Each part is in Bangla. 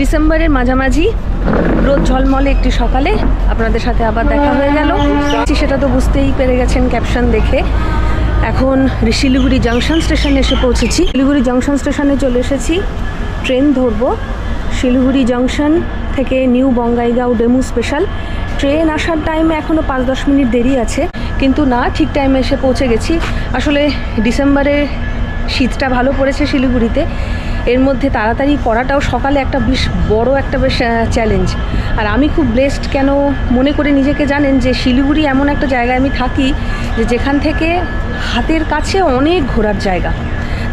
ডিসেম্বরের মাঝামাঝি রোদ ঝলমলে একটি সকালে। আপনাদের সাথে আবার দেখা হয়ে গেল। সেটা তো বুঝতেই পেরে গেছেন ক্যাপশন দেখে। এখন শিলিগুড়ি জাংশন স্টেশনে এসে পৌঁছেছি। শিলিগুড়ি জাংশন স্টেশনে চলে এসেছি। ট্রেন ধরবো। শিলিগুড়ি জাংশন থেকে new Bongaigaon DEMU special train আসার টাইমে এখনও পাঁচ দশ মিনিট দেরি আছে। কিন্তু না, ঠিক টাইমে এসে পৌঁছে গেছি। আসলে ডিসেম্বরে শীতটা ভালো পড়েছে শিলিগুড়িতে। এর মধ্যে তাড়াতাড়ি করাটাও সকালে একটা বেশ বড় একটা বেশ চ্যালেঞ্জ আর আমি খুব ব্লেসড কেন মনে করে নিজেকে জানেন যে শিলিগুড়ি এমন একটা জায়গায় আমি থাকি যে যেখান থেকে হাতের কাছে অনেক ঘোরার জায়গা।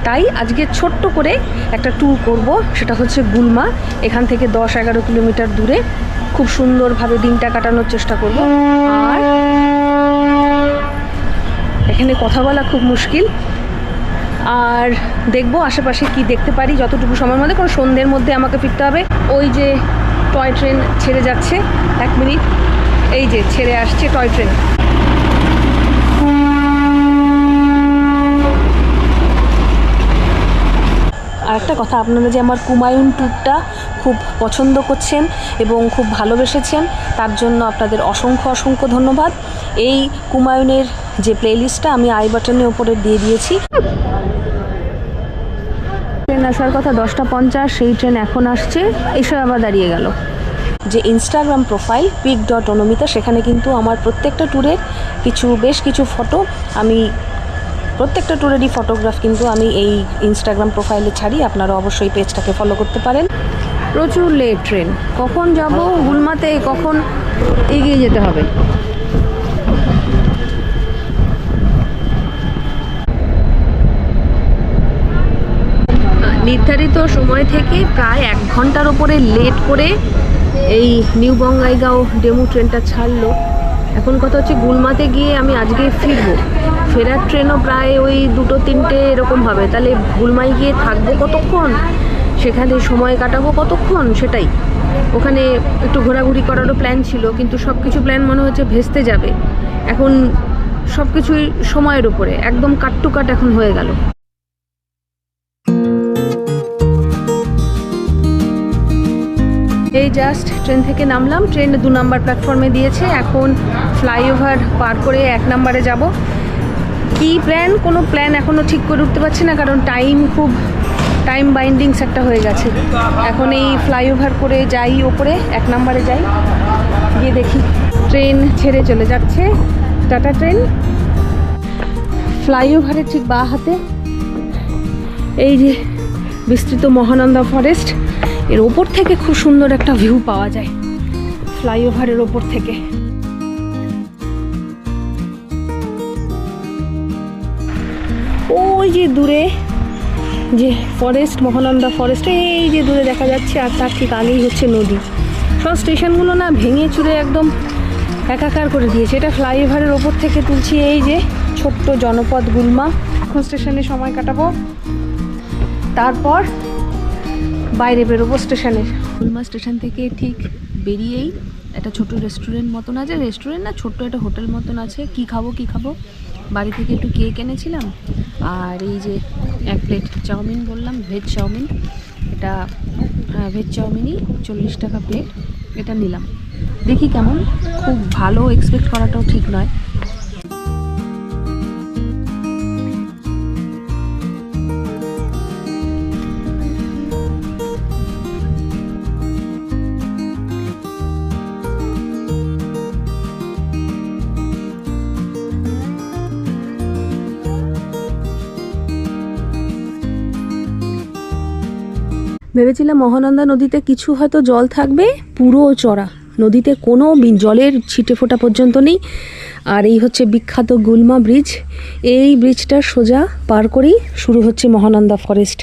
তাই আজকে ছোট্ট করে একটা ট্যুর করব, সেটা হচ্ছে গুলমা। এখান থেকে দশ এগারো কিলোমিটার দূরে খুব সুন্দরভাবে দিনটা কাটানোর চেষ্টা করব। আর এখানে কথা বলা খুব মুশকিল। আর দেখব আশেপাশে কি দেখতে পারি, যতটুকু সময়ের মধ্যে কোনো সন্ধ্যের মধ্যে আমাকে ফিরতে হবে। ওই যে টয় ট্রেন ছেড়ে যাচ্ছে, এক মিনিট। এই যে ছেড়ে আসছে টয় ট্রেন। আর একটা কথা, আপনারা যে আমার কুমায়ুন ট্যুরটা খুব পছন্দ করছেন এবং খুব ভালোবেসেছেন, তার জন্য আপনাদের অসংখ্য অসংখ্য ধন্যবাদ। এই কুমায়ুনের যে প্লেলিস্টটা আমি আই বাটনের উপরে দিয়ে দিয়েছি। আসার কথা দশটা পঞ্চাশ সেই ট্রেন এখন আসছে। এসে আবার দাঁড়িয়ে গেল। যে Instagram profile pic dot Anumita সেখানে কিন্তু আমার প্রত্যেকটা ট্যুরের কিছু বেশ কিছু ফটো আমি প্রত্যেকটা ট্যুরেরই ফটোগ্রাফ কিন্তু আমি এই ইনস্টাগ্রাম প্রোফাইলে ছাড়ি। আপনারা অবশ্যই পেজটাকে ফলো করতে পারেন। প্রচুর লেট ট্রেন কখন যাব গুলমাতে কখন এগিয়ে যেতে হবে? নির্ধারিত সময় থেকে প্রায় এক ঘণ্টার ওপরে লেট করে এই নিউ বঙ্গাইগাঁও ডেমু ট্রেনটা ছাড়লো। এখন কথা হচ্ছে গুলমাতে গিয়ে আমি আজকে ফিরবো। ফেরার ট্রেনও প্রায় ওই দুটো তিনটে এরকম হবে। তাহলে গুলমাই গিয়ে থাকব কতক্ষণ? সেখানে সময় কাটাবো কতক্ষণ? সেটাই। ওখানে একটু ঘোরাঘুরি করারও প্ল্যান ছিল, কিন্তু সব কিছু প্ল্যান মনে হচ্ছে ভেস্তে যাবে। এখন সব কিছুই সময়ের উপরে, একদম কাট টু কাট এখন হয়ে গেল। এই জাস্ট ট্রেন থেকে নামলাম। ট্রেন দু নম্বর প্ল্যাটফর্মে দিয়েছে। এখন ফ্লাইওভার পার করে এক নম্বরে যাব। কি প্ল্যান কোনো প্ল্যান এখনও ঠিক করে উঠতে পারছি না, কারণ টাইম খুব টাইম বাইন্ডিংস একটা হয়ে গেছে। এখন এই ফ্লাইওভার করে যাই ওপরে, এক নম্বরে যাই। গিয়ে দেখি। ট্রেন ছেড়ে চলে যাচ্ছে। টাটা ট্রেন ফ্লাইওভারের ঠিক বা হাতে। এই যে বিস্তৃত মহানন্দা ফরেস্ট এর ওপর থেকে খুব সুন্দর একটা ভিউ পাওয়া যায়। ফ্লাইওভারের ওপর থেকে। ওই যে দূরে, যে ফরেস্ট মহানন্দা ফরেস্ট এই যে দূরে দেখা যাচ্ছে, আর তার ঠিক আগেই হচ্ছে নদী। সব স্টেশনগুলো না ভেঙে চুরে একদম একাকার করে দিয়েছে। এটা ফ্লাইওভারের ওপর থেকে তুলছি এই যে ছোট্ট জনপদ গুলমা। এখন স্টেশনে সময় কাটাবো। তারপর বাইরে বেরোবো স্টেশনের গুলমা স্টেশন থেকে ঠিক বেরিয়েই একটা ছোট রেস্টুরেন্ট মতন আছে। রেস্টুরেন্ট না, ছোট্ট একটা হোটেল মতন আছে। কি খাব কি খাব? বাড়ি থেকে একটু কেক এনেছিলাম। আর এই যে এক প্লেট চাউমিন বললাম ভেজ চাউমিন। এটা ভেজ চাউমিনই চল্লিশ টাকা প্লেট এটা নিলাম। দেখি কেমন? খুব ভালো এক্সপেক্ট করাটাও ঠিক নয়। ভেবেছিলাম মহানন্দা নদীতে কিছু হয়তো জল থাকবে, পুরো চড়া। নদীতে কোনো জলের ছিটে ফোটা পর্যন্ত নেই। আর এই হচ্ছে বিখ্যাত গুলমা ব্রিজ। এই ব্রিজটার সোজা পার করেই শুরু হচ্ছে মহানন্দা ফরেস্ট।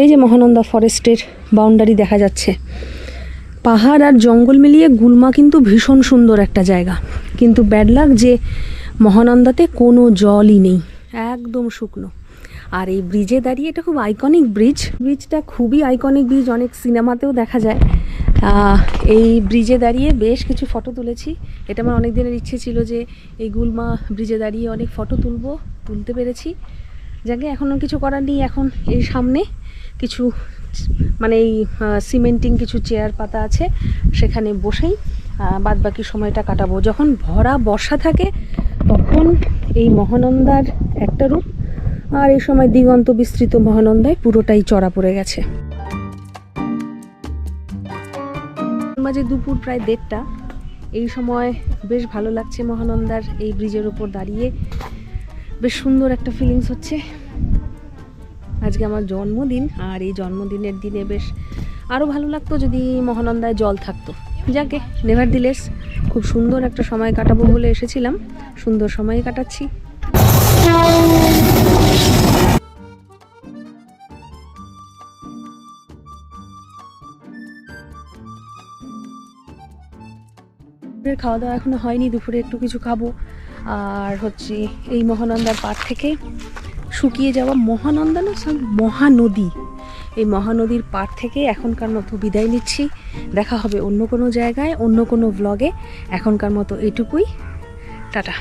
এই যে মহানন্দা ফরেস্টের বাউন্ডারি দেখা যাচ্ছে। পাহাড় আর জঙ্গল মিলিয়ে গুলমা কিন্তু ভীষণ সুন্দর একটা জায়গা। কিন্তু ব্যাড লাক যে মহানন্দাতে কোনো জলই নেই, একদম শুকনো। আর এই ব্রিজে দাঁড়িয়ে এটা খুব আইকনিক ব্রিজ ব্রিজটা খুবই আইকনিক ব্রিজ অনেক সিনেমাতেও দেখা যায়। এই ব্রিজে দাঁড়িয়ে বেশ কিছু ফটো তুলেছি। এটা আমার অনেক দিনের ইচ্ছে ছিল যে এই গুলমা ব্রিজে দাঁড়িয়ে অনেক ফটো তুলবো, তুলতে পেরেছি। যাকে এখনও কিছু করার নেই এখন এর সামনে। কিছু মানে এই সিমেন্টিং কিছু চেয়ার পাতা আছে, সেখানে বসেই বাদ বাকি সময়টা কাটাবো। যখন ভরা বর্ষা থাকে, তখন এই মহানন্দার একটা রূপ আর এই সময় দিগন্ত বিস্তৃত মহানন্দায় পুরোটাই চড়া পড়ে গেছে। মাঝে দুপুর প্রায় দেড়টা। এই সময় বেশ ভালো লাগছে মহানন্দার এই ব্রিজের উপর দাঁড়িয়ে। বেশ সুন্দর একটা ফিলিংস হচ্ছে। আজকে আমার জন্মদিন আর এই জন্মদিনের দিনে বেশ আরও ভালো লাগতো যদি মহানন্দায় জল থাকতো। যাকে নেভার দিলেস খুব সুন্দর একটা সময় কাটাবো বলে এসেছিলাম। সুন্দর সময় কাটাচ্ছি। দুপুরের খাওয়া দাওয়া এখনও হয়নি, দুপুরে একটু কিছু খাব। আর হচ্ছে এই মহানন্দার পাড় থেকে শুকিয়ে যাওয়া মহানন্দা না, সব মহানদী। এই মহানদীর পাড় থেকে এখনকার মতো বিদায় নিচ্ছি। দেখা হবে অন্য কোনো জায়গায়, অন্য কোনো ব্লগে এখনকার মতো এটুকুই। টাটা।